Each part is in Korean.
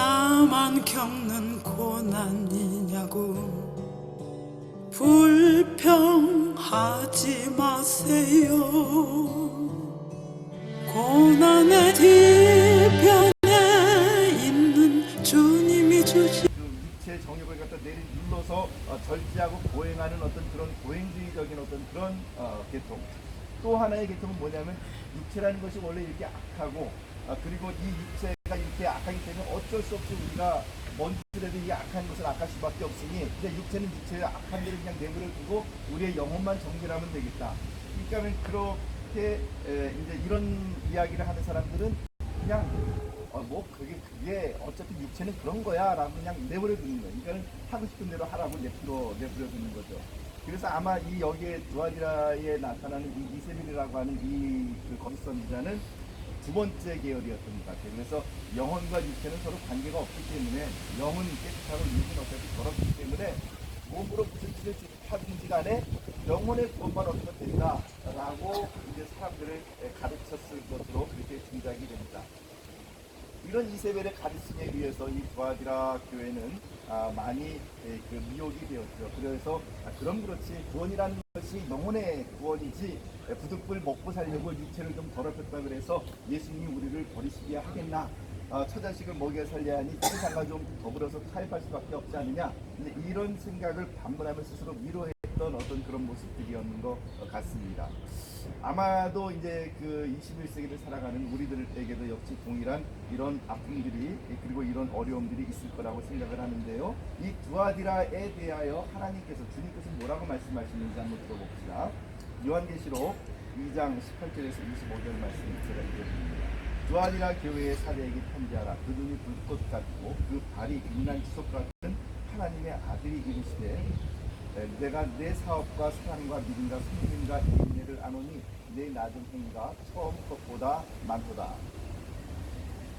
나만 겪는 고난이냐고 불평하지 마세요 고난의 뒤편에 있는 주님이 그 육체 정욕을 갖다 내리 눌러서 어, 절제하고 보행하는 어떤 그런 보행주의적인 어떤 그런 어, 계통. 또 하나의 계통은 뭐냐면 육체라는 것이 원래 이렇게 악하고 아, 그리고 이 육체가 이렇게 악하기 때문에 어쩔 수 없이 우리가 먼지라도 이 악한 것을 악할 수밖에 없으니 이제 육체는 육체의 악한 대로 그냥 내버려 두고 우리의 영혼만 정결하면 되겠다. 그러니까 그렇게 에, 이제 이런 이야기를 하는 사람들은 그냥 어, 뭐 그게 그게 어차피 육체는 그런 거야라고 그냥 내버려 두는 거예요. 그러니까 하고 싶은 대로 하라고 내버려 내버려 두는 거죠. 그래서 아마 이 여기에 두아디라에 나타나는 이 이세빌이라고 하는 이 그 거짓 선지자는 두 번째 계열이었던 것 같아요. 그래서 영혼과 육체는 서로 관계가 없기 때문에 영은 깨끗하고 육은 어차피 더럽기 때문에 몸으로 무슨 짓을 하든지 간에 영혼의 구원만 얻으면 된다라고 이제 사람들을 가르쳤을 것으로 그렇게 짐작이 됩니다. 이런 이세벨의 가르침에 의해서 이 부아디라 교회는 아, 많이 에, 그 미혹이 되었죠. 그래서 아, 그럼 그렇지 구원이라는 것이 영혼의 구원이지 에, 부득불 먹고 살려고 육체를 좀 더럽혔다 그래서 예수님이 우리를 버리시게 하겠나? 아, 처자식을 먹여 살려야 하니 세상과 좀 더불어서 타협할 수밖에 없지 않느냐? 이런 생각을 반문하면 스스로 위로 했던 어떤 그런 모습들이었는 것 같습니다. 아마도 이제 그 21세기를 살아가는 우리들에게도 역시 동일한 이런 아픔들이 그리고 이런 어려움들이 있을 거라고 생각을 하는데요. 이 두아디라에 대하여 하나님께서 주님께서 뭐라고 말씀하시는지 한번 들어봅시다. 요한계시록 2장 18절에서 25절 말씀 제가 읽어드립니다. 두아디라 교회의 사대에게 편지하라. 그 눈이 불꽃 같고 그 발이 빛난 지속 같은 하나님의 아들이 이르시되 에, 내가 내 사업과 사랑과 믿음과 성님과 인내를 아노니 내 낮은 행위가 처음 것보다 많도다.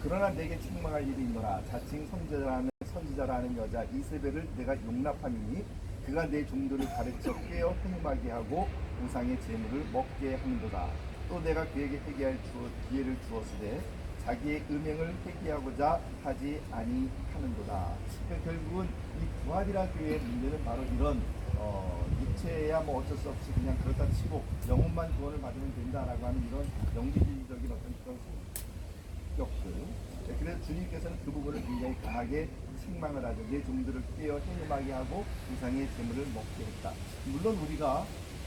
그러나 내게 책망할 일이 있노라. 자칭 선지자라는 선지자라는 여자 이세벨을 내가 용납함이니 그가 내 종들을 가르쳐 깨어 행음하게 하고 우상의 재물을 먹게 하는도다. 또 내가 그에게 회개할 주, 기회를 주었으되 자기의 음행을 회개하고자 하지 아니하는도다. 그러니까 결국은 이 부활이라 교회의 문제는 바로 이런 어, 육체야 뭐 어쩔 수 없이 그냥 그렇다 치고 영혼만 구원을 받으면 된다라고 하는 이런 영지주의적인 어떤 그런 성격들. 네, 그래서 주님께서는 그 부분을 굉장히 강하게 책망을 하죠. 내 종들을 깨어 행음하게 하고 우상의 재물을 먹게 했다. 물론 우리가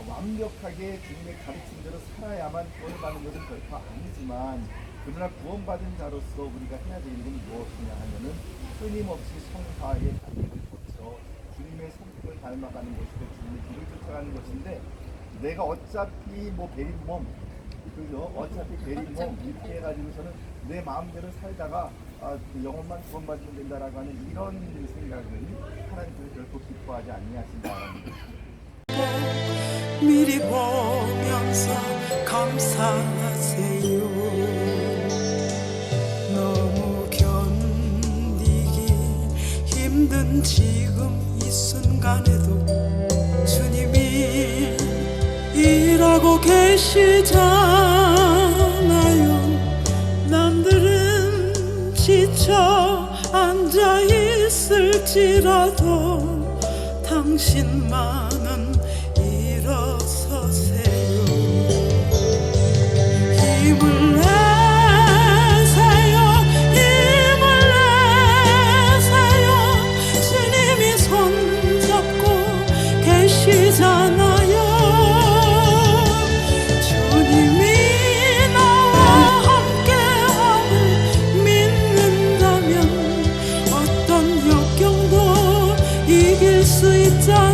완벽하게 주님의 가르침대로 살아야만 구원을 받는 것은 결코 아니지만 그러나 구원받은 자로서 우리가 해야 되는 건 무엇이냐 하면은 끊임없이 성화의 단계를 거쳐 주님의 성품을 닮아가는 것이고 주님의 길을 쫓아가는 것인데 내가 어차피 뭐 베린몸 그죠? 어차피 베린몸 이렇게 해가지고서는 내 마음대로 살다가 아, 그 영혼만 구원받으면 된다라고 하는 이런 생각은 하나님께서 결코 기뻐하지 아니하신다라는. 미리 보면서 감사하세요 지금 이 순간에도 주님이 일하고 계시잖아요. 남들은 지쳐 앉아 있을지라도 당신만은 일어서세요. 힘을 내 sweet time.